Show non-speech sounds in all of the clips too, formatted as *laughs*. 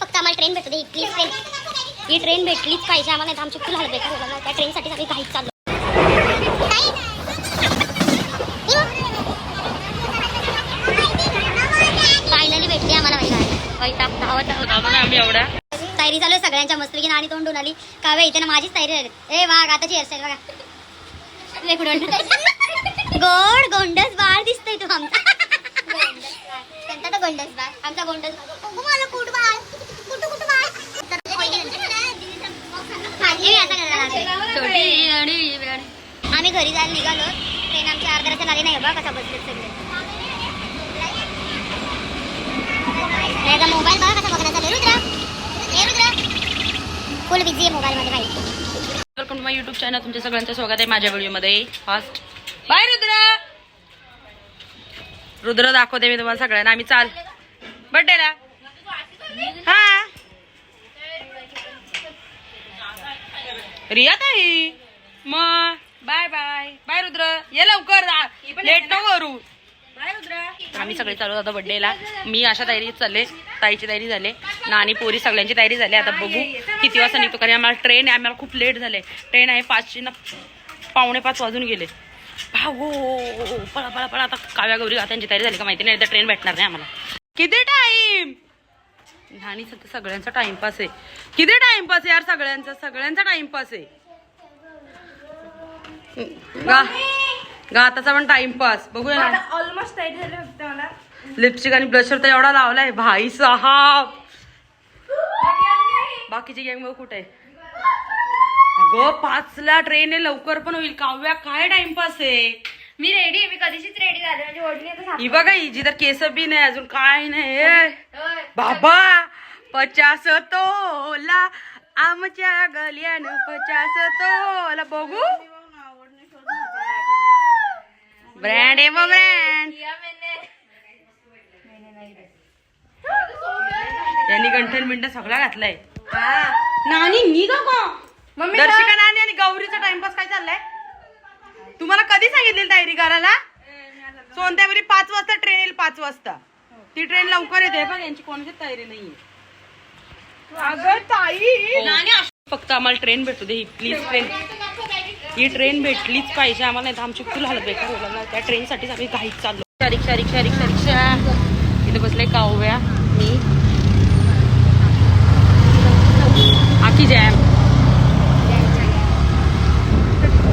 फक्त आम्हाला ट्रेन भेटू दे ही प्लीज ट्रेन ही ट्रेन भेटलीच पाहिजे. आम्हाला नाही आमची फुल हालत बेकार ना त्या ट्रेनसाठी आम्ही काहीच चाललो फायनली भेटली आम्हाला आम्ही एवढा तयारी चालू आहे सगळ्यांच्या. मस्तपैकी आणि तोंडून आली. काव्या इथे ना माझीच तयारी झाली. ए वाघ आताची हेअरस्टाईल बघा. गोड गोंडस बाळ दिसतोय तू आमचा. कोणता तो गोंडस बाळ. आमचा गोंडस बाळ. मला कुठ बाळ कुठं कुठं बाळ माझी मी आता करणार आहे. छोटी आणि वेडी. आम्ही घरी जायला निघालो. ट्रेन आमची अर्ध्या रस्त्यात आली नाही बा कसा बसले सगळे. मोबाईल बघा कसा बघण्याचा. रुद्रा. फुल बिझी आहे मोबाईल मध्ये बाई. Welcome to my YouTube channel तुमच्या सगळ्यांचं स्वागत आहे माझ्या व्हिडिओमध्ये. Fast by Rudra. रुद्र दाखवते मी तुम्हाला सगळ्यांना. आम्ही चाल. बड्डेला हा. रिया ताई मग बाय बाय. बाय रुद्र ये लवकर लेट नको करू. आम्ही सगळे चालू आता बड्डेला मी अशा तयारीत चालले ताईची तयारी झाली नानी पोरी सगळ्यांची तयारी झाली. आता बघू किती वाजता निघतो कारण आम्हाला ट्रेन आहे आम्हाला खूप लेट झाले. ट्रेन आहे पाचशे ना पावणे पाच वाजून गेले. भाऊ पळा पळा पळा. आता काव्या गौरी त्यांची तयारी झाली का माहिती नाही. तर ट्रेन भेटणार नाही आम्हाला. किती टाइम सध्या सगळ्यांचा टाइमपास आहे. किती टाइमपास आहे यार सगळ्यांचा? सगळ्यांचा टाइमपास आहे. गा गाताचा पण टाइमपास बघूया ना. ऑलमोस्ट तयारी झाली फक्त मला. लिपस्टिक आणि ब्लशर तर एवढा लावलाय. भाई साहाब. बाकीची गँग बघ कुठे अगं पाचला ट्रेन आहे लवकर पण होईल. काव्या काय टाइमपास आहे? मी रेडी आहे. मी कधीचीच रेडी झाले म्हणजे ओढणी आता ही बघा हिची तर केस बी नाही अजून काय नाही ए, होय. बाबा पचास तोला आमच्या गल्यानं पचास तोला बघू. ब्रँड आहे मग ब्रँड किया मैंने यांनी गंठन मिंट सगळा घातलाय. नानी निघा का मम्मी दर्शिका नानी आणि गौरीचा टाइमपास काय चाललाय? तुम्हाला कधी सांगितलेली तयारी करायला सोनत्यावरी पाच वाजता ट्रेन येईल पाच वाजता. ती ट्रेन लवकर येते. पण यांची कोणाची तयारी नाहीये. अगं ताई! नानी अश- फक्त आम्हाला ट्रेन भेटू दे ही प्लीज ट्रेन ही ट्रेन भेटलीच पाहिजे. आम्हाला नाही तर आमची फुल हालत बेकार होणार ना. त्या ट्रेनसाठीच आम्ही काहीच चाललो. रिक्षा रिक्षा रिक्षा रिक्षा इथे बसले काव्या मी. आखी जॅम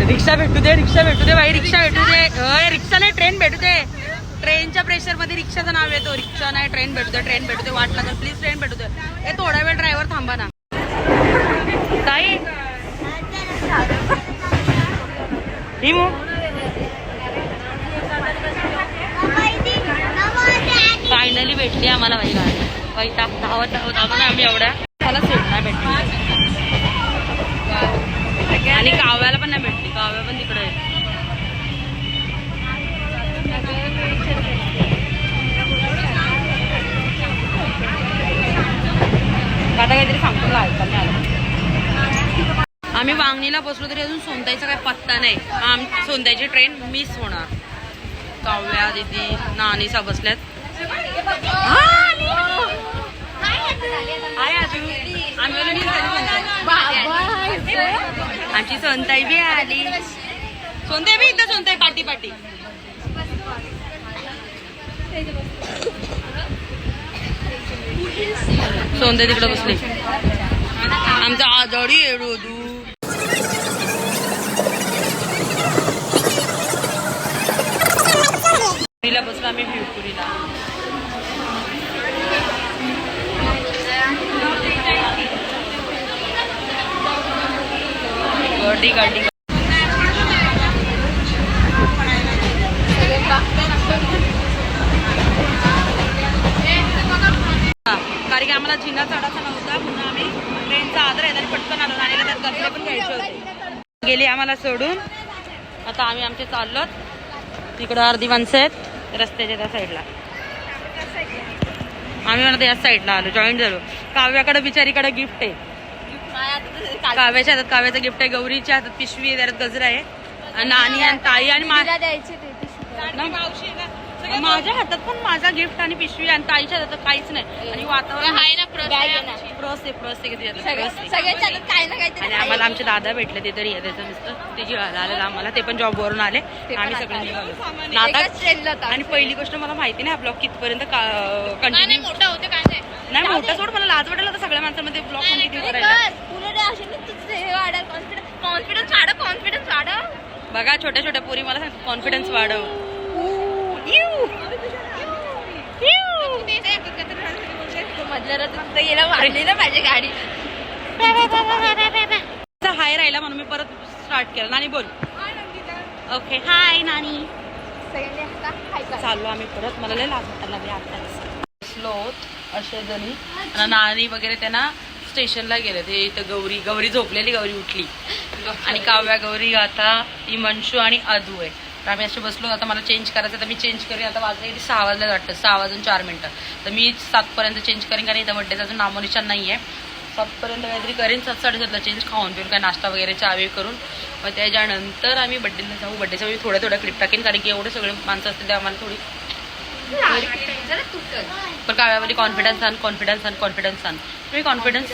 रिक्षा भेटू दे रिक्षा भेटू दे बाई रिक्षा भेटू दे. अय, रिक्षा नाही ट्रेन भेटू दे. ट्रेनच्या प्रेशरमध्ये रिक्षाचं नाव येतो. रिक्षा नाही ट्रेन भेटू दे ट्रेन भेटू दे वाट तर प्लीज ट्रेन भेटू दे. ए थोडा वेळ ड्रायव्हर थांबा ना. ताई? हिमू फायनली भेटली आम्हाला बाई गाडी. वैता धावत धावत ना आम्ही एवढ्या. मला सीट नाही भेटली. आणि काव्याला पण नाही भेटली. काव्या पण तिकडे आता काहीतरी सांगतो आलं. आम्ही वांगणीला बसलो तरी अजून सोनताईचा काही पत्ता नाही. आम सोनताईची ट्रेन मिस होणार. काव्या दिदी नानीसा बसल्यात. आम्ही आमची सोनताई बी आली. सोनताई बी इथं सोनताई पाटी पाटी. सोनताई तिकडे बसली. आमचा आजाडी येडू तू पुरीला बसलो आम्ही भिवपुरीला गर्दी कारण की आम्हाला झिंगा चढायचा नव्हता म्हणून आम्ही ट्रेनचा आदर आहे आणि पटकन आलो आणि त्यात गजरे पण घ्यायचे होते. गेली आम्हाला सोडून. आता आम्ही आमचे चाललो तिकडं अर्धी माणसं आहेत रस्त्याच्या त्या साईडला आम्ही म्हणतो या साईडला आलो जॉईन झालो. काव्याकडे बिचारीकडे गिफ्ट आहे. काव्याच्या हातात काव्याचं गिफ्ट आहे गौरीच्या हातात पिशवी आहे त्यात गजरा आहे. नानी आणि ताई आणि माझ्या हातात पण माझा गिफ्ट आणि पिशवी आणि ताईच्या हातात काहीच नाही. आणि वातावरण आहे ना. आम्हाला आमचे दादा भेटले ते तरी त्याचं नुसतं ते जेवायला आलेलं आम्हाला ते पण जॉबवरून आले. आम्ही सगळे निघालो. आणि पहिली गोष्ट मला माहिती नाही ब्लॉग कितपर्यंत कंटिन्यू मोठा होते काय नाही मोठा सोड मला लाज वाटेल आता सगळ्या माणसांमध्ये ब्लॉग कंटिन्यू करायला. कॉन्फिडन्स वाढ कॉन्फिडन्स वाढ बघा छोट्या छोट्या पोरी मला सांगतात कॉन्फिडन्स वाढव. पाहिजे गाडी. हाय राहिला म्हणून मी परत स्टार्ट केलं. आणि बोल. ओके हाय नानी. चाललो आम्ही परत. मला लय लाज वाटायला लागली आताच बसलो असे जणी. आणि नानी वगैरे त्यांना स्टेशनला गेले. ते इथं गौरी गौरी झोपलेली गौरी उठली. आणि काव्या गौरी आता इमंशू आणि अधू आहे. तर आम्ही असे बसलो. आता मला चेंज करायचं तर मी चेंज करेन. आता वाजले किती? सहा वाजल्या वाटतं. सहा वाजून चार मिनटं. तर मी सातपर्यंत चेंज करेन कारण इथं बड्डेचा अजून नामोनिशान नाही आहे. सातपर्यंत काहीतरी करेन. सात साडेसातला चेंज खाऊन पिऊन काय नाश्ता वगैरे चावे करून. मग त्याच्यानंतर आम्ही बड्डेला जाऊ. बड्डेचा मी थोड्या थोड्या क्लिप टाकेन कारण की एवढे सगळे माणसं असतील ते आम्हाला थोडी पण काव्यामध्ये कॉन्फिडन्स आण कॉन्फिडन्स आण कॉन्फिडन्स आण. तुम्ही कॉन्फिडन्स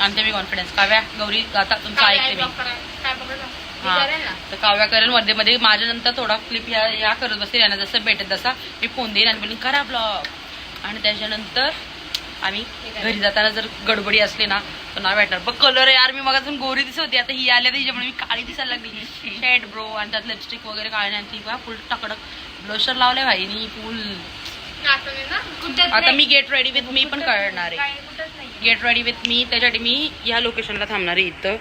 आणते मी कॉन्फिडन्स काव्या गौरी आता तुमचं ऐकते मी. हा. तर काव्या करेल मध्ये मध्ये माझ्या नंतर थोडा क्लिप या या करत बसेल यांना जसं भेटेल तसा मी फोन देईन आणि बोलीन करा ब्लॉग आणि त्याच्यानंतर आम्ही घरी जाताना जर गडबडी असली ना तर नाही भेटणार बघ कलर यार मी मग अजून गोरी दिसत होती. आता ही आल्या तर हिच्यामुळे मी काळी दिसायला लागली. शेड ब्रो आणि त्यात लिपस्टिक वगैरे काळी आणि ती बा फुल टकडक ब्लशर लावले भाईनी फुल. आता मी गेट रेडी विथ मी पण करणार आहे. गेट रेडी विथ मी त्याच्यासाठी मी या लोकेशनला थांबणार आहे इथं.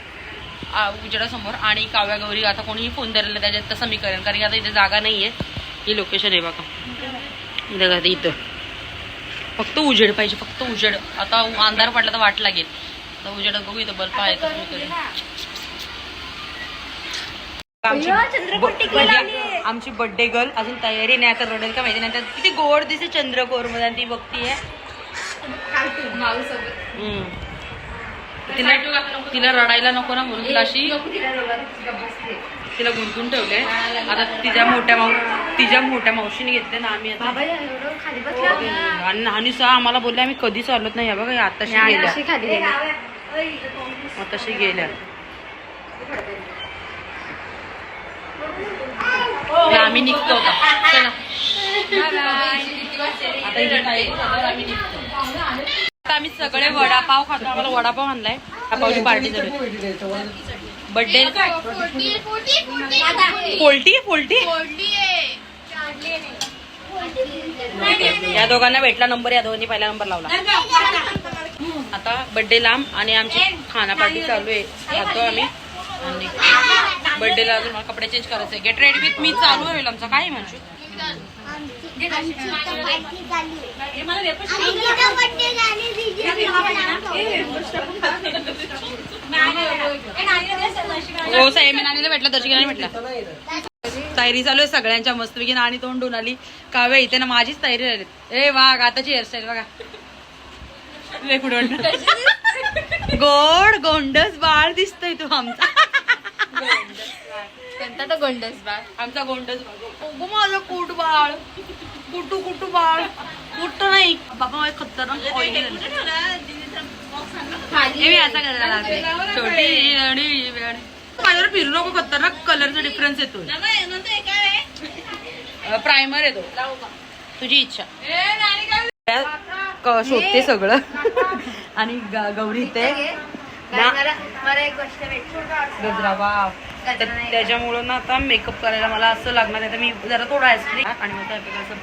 उजेडासमोर. आणि काव्या गौरी आता कोणीही फोन धरलेला त्याच्यात तसं मी करेन. कारण की आता इथे जागा नाही आहे ही लोकेशन आहे बघा इथं. फक्त उजेड पाहिजे फक्त उजेड. आता अंधार पडला तर वाट लागेल. आता उजेड बघू इथं बल्ब आहे आमची बर्थडे गर्ल अजून तयारी नाही आता रडेल का माहिती नाही. किती गोड दिसते चंद्रकोरमध्ये ती बघतीये. तिला तिला रडायला नको ना म्हणून अशी. तिला गुंतून ठेवले आता तिच्या मोठ्या माऊ तिच्या मोठ्या मावशीने घेतले ना आम्ही आता. आणि नानी सहा आम्हाला बोलले आम्ही कधीच आलोत नाही. बघा आताशी गेल्या. आताशी गेल्या. आम्ही निघतो आता. चला. आम्ही निघतो आता आम्ही सगळे वडापाव खातो. आम्हाला वडापाव आणलाय. वडापावची पार्टी झाली बर्थडे पोल्टी पोल्टी या दोघांना भेटला नंबर या दोघांनी पहिला नंबर लावला. आता. बर्थडे लांब आणि आमची खाना पार्टी चालू आहे. खातो आम्ही. आणि बर्थडेला अजून मला कपडे चेंज करायचे गेट रेडी विथ मी चालू होईल आमचं काय म्हणू हो साहेब नानीला भेटला दर्शकाने भेटला. तयारी चालू आहे सगळ्यांच्या मस्तपैकी नाणी तोंडून आली. काव्या इथे ना माझीच तयारी राहिली ए वाघ आताची हेअरस्टाईल बघा. गोड गोंडस बाळ दिसतोय तू आमचा. कोणता तो गोंडस बा आमचा गोंडस बाळ. माझं कुट बाळ. कुटू कुटू बाळ. कुठ नाही. बाबा माझं खतरनाक. हे मी करायला लागले. छोटी आणि माझ्यावर फिरू नको खतरनाक कलरचा डिफरन्स येतो. प्रायमर येतो तुझी इच्छा. शोधते सगळं. *laughs* आणि गौरी ते मला एक गोष्ट भेटली. गजरा वाव तर त्याच्यामुळं ना आता मेकअप करायला मला असं लागणार आहे तर मी जरा थोडं आईस्क्रीम आणि मग असं.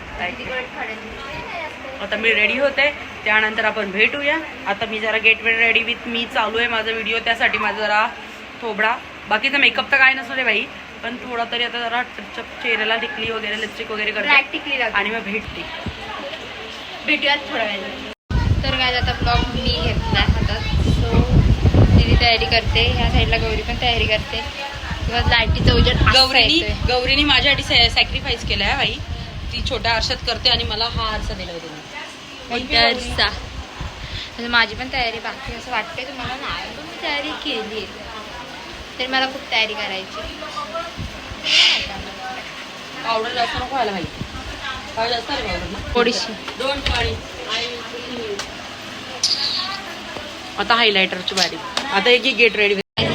आता मी रेडी होते. त्यानंतर आपण भेटूया. आता मी जरा गेट रेडी विथ मी चालू आहे माझा व्हिडिओ त्यासाठी माझा जरा थोबडा. बाकीचा मेकअप तर काय नसू दे बाई. पण थोडा तरी आता जरा टचअप चेहऱ्याला टिकली वगैरे लिपस्टिक वगैरे करते. आणि मग भेटते. भेटूयात थोड्या वेळाने. तर काय आता ब्लॉग मी दिदी तयारी करते ह्या साईडला गौरी पण तयारी करते. किंवा लाईटीचं उजेड असा गौरीनी माझ्यासाठी सॅक्रिफाईस केलाय बाई. ती छोट्या आरशात करते आणि मला हा आरसा दिला होता म्हणजे माझी पण तयारी बाकी असं वाटतंय तुम्हाला नाही पण मी तयारी केली आहे. तर मला खूप तयारी करायची पावडर जास्त नको व्हायला पाहिजे आहे ना थोडीशी. डोंट वरी आता हायलायटरची बारी आता एक गेट रेडी आणि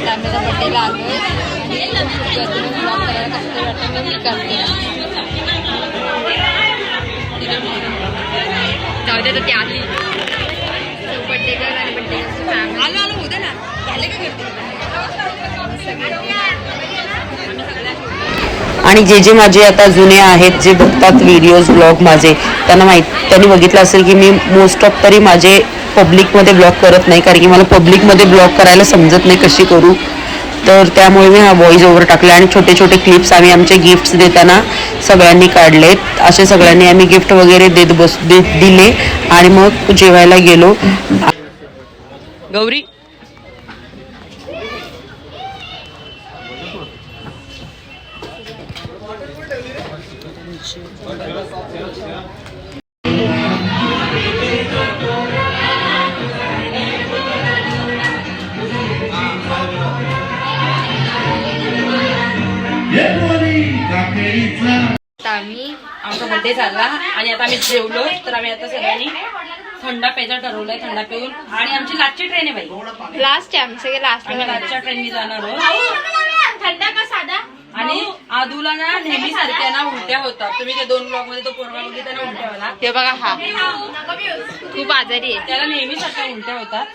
जाऊ दे तर ती आली. आणि आलो आलो उद्या ना. झाले का आणि जे जे माझे आता जुने आहेत जे बघतात व्हिडिओज ब्लॉग माझे त्यांना माहीत त्यांनी बघितलं असेल की मी मोस्ट ऑफ तरी माझे पब्लिकमध्ये ब्लॉग करत नाही कारण की मला पब्लिकमध्ये ब्लॉग करायला समजत नाही कशी करू. तर त्यामुळे मी हा व्हॉइस ओव्हर टाकला आणि छोटे छोटे क्लिप्स आम्ही आमचे गिफ्ट्स देताना सगळ्यांनी काढलेत. असे सगळ्यांनी आम्ही गिफ्ट वगैरे देत बस दे दिले आणि मग जेवायला गेलो. गौरी बर्थडे झाला आणि आता आम्ही जेवलो तर आम्ही आता सगळ्यांनी थंडा प्यायचा ठरवलंय थंडा पिऊन. आणि आमची लास्टची ट्रेन आहे बाई. लास्ट आहे सगळे लास्ट आम्ही लास्टच्या ट्रेननी जाणार आहोत. थंडा का साधा? आणि आदूला ना नेहमी सारख्या ना उलट्या होतात. तुम्ही त्या दोन ब्लॉगमध्ये तो पोरगा बघितला ना उलट्या वाला? ते बघा हा. खूप आजारी आहे. त्याला नेहमी सारख्या उलट्या होतात.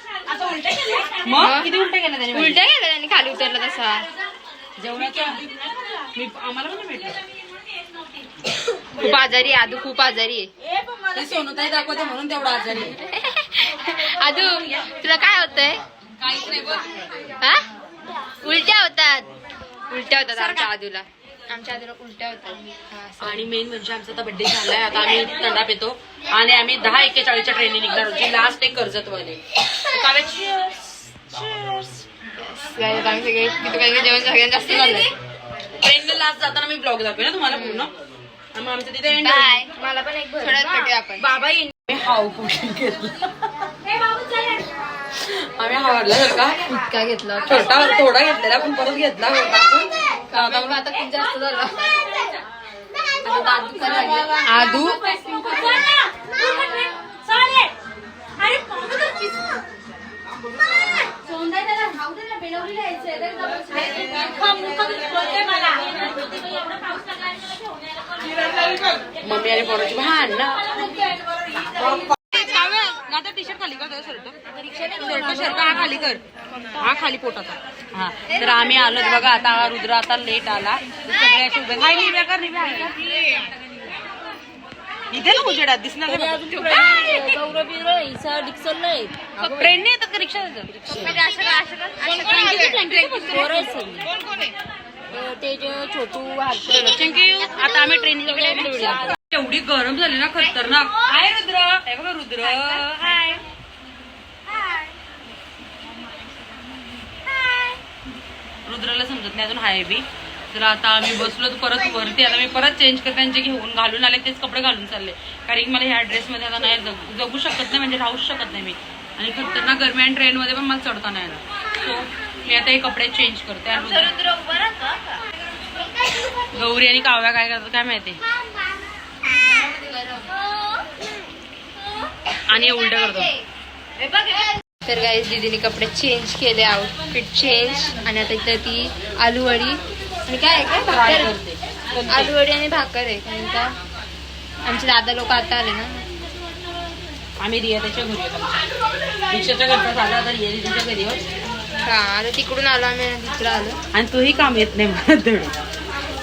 मग? किती उलट्या केल्या त्याने उलट्या गेला त्यांनी खाली उतरला तसा. जेवणाच्या मी आम्हाला पण भेटलं. खूप आजारी आहे आदू खूप आजारी आहे. ते सोनूताई दाखवते म्हणून तेवढा आजारी आहे. *laughs* आदू तुला काय होतंय? काहीच नाही बघ. हा? उलट्या होतात. उलट्या होतात आमच्या आदूला. आमच्या आदूला उलट्या होतात. हा. आणि मेन म्हणजे आमचा आता बर्थडे झालाय आता आम्ही थंडा पितो आणि आम्ही दहा एक्केचाळीसच्या ट्रेनने निघणार होती लास्ट एक कर्जतवाले. आता आम्ही सगळे किती काही काही जेवण सगळ्यांना जास्त झालंय ट्रेनने लास्ट जाताना मी ब्लॉग दाखवे ना तुम्हाला पूर्ण. मग आमचं तिथे end बाय होईल. मला पण एक थोड्यात भेटूया आपण बाबा येईन मी हाव पोषण घेतलं आम्ही हावरला का इतका घेतला छोटा थोडा घेतलेला पण परत घेतला होता आपण. आता आता खूप जास्त झालं आता दात दुखायला लागले. आदू मम्मी आणि पोराची भांड ना. टी शर्ट खाली कर शर्ट. शर्ट हा खाली कर. हा खाली पोटाचा हा. तर आम्ही आलो बघा आता रुद्र आता लेट आला. तर सगळे असे उभे हाय निव्या कर निव्या. हाय कर. इथे ना उजेडात दिसणार ट्रेनने येतात का रिक्षा थँक्यू आता आम्ही ट्रेनने एवढी गरम झाली ना खतरनाक. हाय रुद्र. हे बघा रुद्र. हाय रुद्राला समजत नाही अजून हाय बी. तर आता आम्ही बसलो तर परत वरती आता मी परत चेंज करते त्यांचे घेऊन घालून आले तेच कपडे घालून चालले. कारण की मला ह्या ड्रेसमध्ये आता नाही जगू जगू शकत नाही म्हणजे राहूच शकत नाही मी. आणि खतरनाक गरमी आणि ट्रेनमध्ये पण मला चढता नाही येणार सो मी आता हे कपडे चेंज करते. गौरी आणि काव्या काय करतात काय माहिती? आणि हे उलट करतो तर गाईज दीदीने कपडे चेंज केले आउटफिट चेंज आणि आता इथं ती आलू वडी आणि काय आहे काय भाकर. करते. आलू वडी आणि भाकर आहे. कारण का आमचे दादा लोक आता आले ना. आम्ही रिया त्याच्या घरी होतो. रिक्षाच्या घरचा झाला आता रिया तिच्या घरी आहोत हा आता तिकडून आलो आम्ही आणि तिकडं आलो. आणि तोही काम येत नाही मला धड.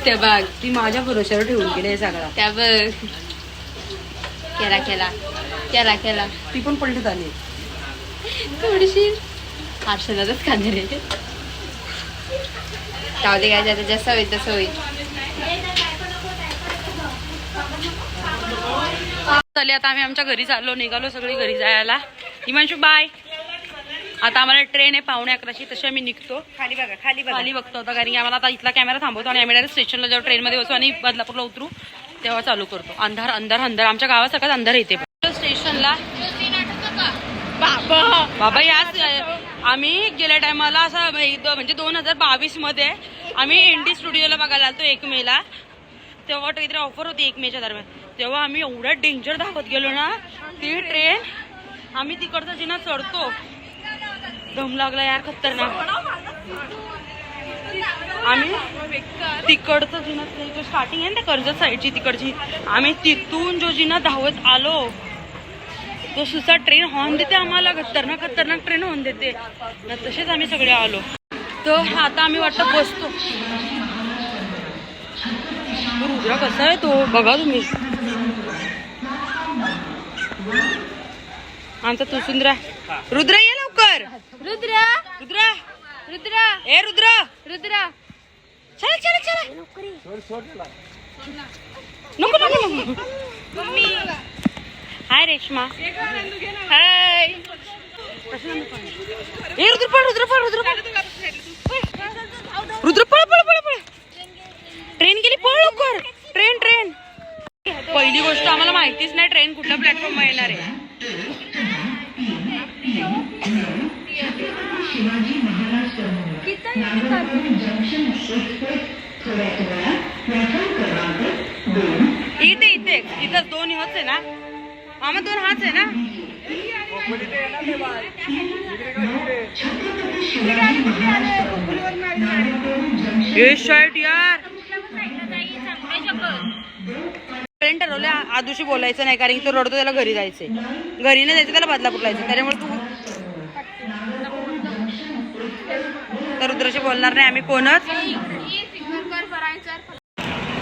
त्या बाग ती माझ्या भरोश्यावर ठेवून गेली हे सगळा. त्या बघ. केला केला. केला केला. ती पण पलटत आली. थोडीशी. आरशालाच खाणार रे जाऊ दे काय जसं होईल तसं होईल. चालले आता आम्ही आमच्या घरी चाललो निघालो सगळी घरी जायला. हिमांशू बाय आता आम्हाला ट्रेन आहे पावणे अकराची तशी आम्ही निघतो. खाली बघा खाली खाली बघतो आता कारण की आम्हाला आता इथला कॅमेरा थांबवतो आणि आम्ही डायरेक्ट स्टेशनला जेव्हा ट्रेनमध्ये बसू आणि बदलापूरला उतरू तेव्हा चालू करतो. अंधार अंधार अंधार. आमच्या गावासारखाच अंधार येते स्टेशनला बाबा बाबा याच आम्ही गेल्या टायमाला असं एक दो- म्हणजे दोन हजार बावीसमध्ये आम्ही इंडी स्टुडिओला बघायला आलतो एक मेला. तेव्हा काहीतरी ऑफर होती एक मेच्या दरम्यान. तेव्हा आम्ही एवढा डेंजर दाखवत गेलो ना ती ट्रेन आम्ही तिकडचा जिना चढतो. दम लागला यार खतरनाक. आम्ही तिकडचं जिना स्टार्टिंग आहे ना कर्जत साईडची तिकडची आम्ही तिथून जो जिना धावत आलो तो सुसा ट्रेन हॉर्न देते आम्हाला खतरनाक खतरनाक ट्रेन हॉर्न देते. तसेच आम्ही सगळे आलो. तर आता आम्ही वाटतं बसतो. रुद्रा कसा आहे तो? बघा तुम्ही. आमचा तू सुंदरा रुद्र ये लवकर. रुद्रा. रुद्रा. रुद्रा. ए रुद्र. रुद्रा. चल चल चल. नको नको नको. हाय रेश्मा. हाय. ए रुद्र पळ रुद्र पळ रुद्र पळ पळ पळ. ट्रेन गेली पळ लवकर. Train train. पहिली गोष्ट आम्हाला माहितीच नाही ट्रेन कुठल्या प्लॅटफॉर्म येणार आहे. इथे इथे. इथं दोन आहे ना? मामा दोन हाच आहे ना? ये शर्ट यार. ट्रेन आदूशी बोलायचं नाही कारण की तो रडतो त्याला घरी जायचंय. घरी नाही जायचं त्याला बदलापूर जायचं त्याच्यामुळे तू तर रुद्राशी बोलणार नाही आम्ही कोणच?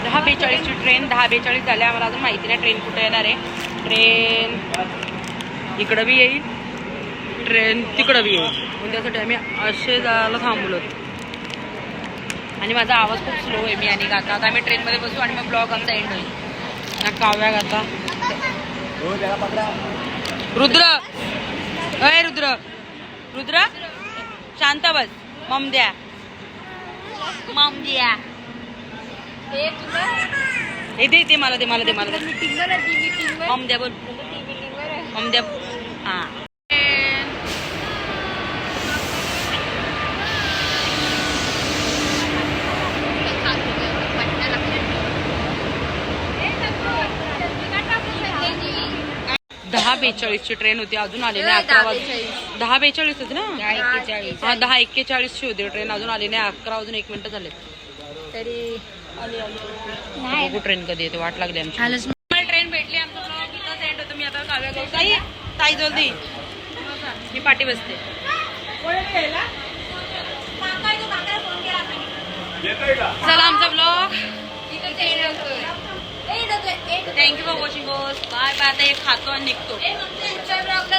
दहा बेचाळीसची ट्रेन दहा बेचाळीस झाल्या आम्हाला अजून माहिती नाही ट्रेन कुठे येणार आहे. ट्रेन. इकडं बी येईल. ट्रेन तिकडं बी येईल. मग त्यासाठी आम्ही असे जायला थांबलो आणि माझा आवाज खूप स्लो आहे मी आणि गाता आता आम्ही ट्रेनमध्ये बसू आणि मग ब्लॉग आमचा एंड होईल. ना काव्या गाता रुद्र. अय रुद्र. रुद्र? शांत बस. मम द्या. मम द्या. हे दे ते मला दे मला दे मला दे. मम द्या बोल मम द्या हा दहा बेचाळीसची ट्रेन होती अजून आली नाही अकरा वाजून. दहा बेचाळीस होती ना? हा दहा एक्केचाळीसची होती ट्रेन अजून आली नाही अकरा वाजून एक मिनिटं झाले तरी बघू ट्रेन कधी येते वाट लागली आमची. ट्रेन भेटली आमचा इथंच होतो. मी आता काव्या ताई? ताई जल्दी. मी पाठी बसते. चला आमचा blog thank you for watching Bose bye bye आता हे खातो आणि निघतो.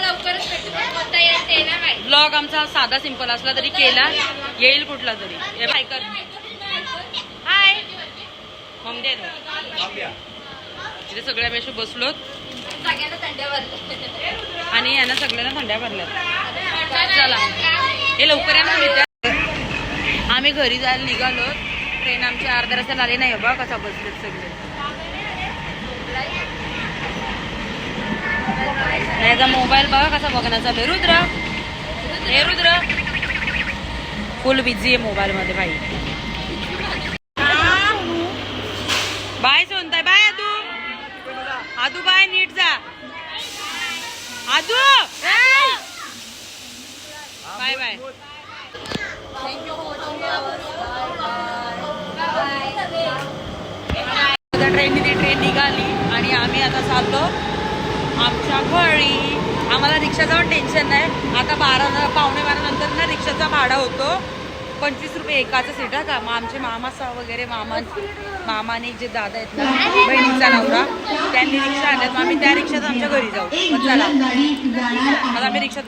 लवकरच भेटू पण कोणता येते ना माहिती ब्लॉग आमचा साधा सिंपल असला तरी केला येईल कुठला तरी. हे बाय कर. मम दे इथे सगळ्या पेशी बसलोत. आणि यांना सगळ्यांना थंड्या भरल्यात. चला. हे लवकर या ना आम्ही घरी जायला निघालो ट्रेन आमची अर्ध्या रस्त्याला आली नाही बा कसा बसलेत सगळे. याचा मोबाईल बघा कसा बघण्याचा आहे. रुद्र. हे रुद्र. फुल बिझी आहे मोबाईल मध्ये भाई बाय सोनताय बाय आदू. आदू बाय नीट जा. आदू! Bye bye. ट्रेनने ती ट्रेन निघाली आणि आम्ही आता चाललो आमच्या घरी. आम्हाला रिक्षाचं पण टेन्शन नाही. आता बारा पावणे बारा नंतर ना रिक्षाचा भाडा होतो. पंचवीस रुपये एकाचं सीट का? मग आमचे मामासा वगैरे मामा मामाने जे दादा आहेत ना बहिणीचा नवरा त्यांनी रिक्षा आणल्यात. मग आम्ही त्या रिक्षात आमच्या घरी जाऊ. मग चला. मग आम्ही रिक्षात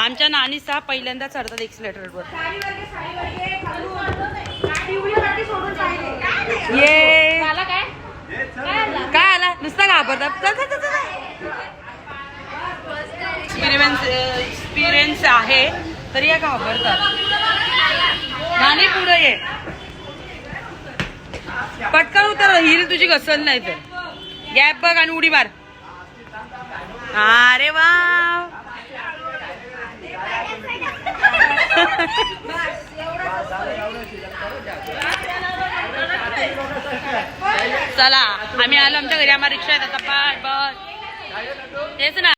आमच्या नानीचा पहिल्यांदा चढतात एक्सिलेटरवर ये. काय आला? नुसता घाबरतात एक्सपिरियन्स एक्सपिरियन्स आहे. तरी या घाबरतात. नानी पुढे ये. पटकन उतर हिल तुझी घसल नाही तर. गॅप बघ आणि उडी मार. अरे वा. चला आम्ही आलो आमच्या घरी. आम्हाला रिक्षा येतात बाय बस तेच ना.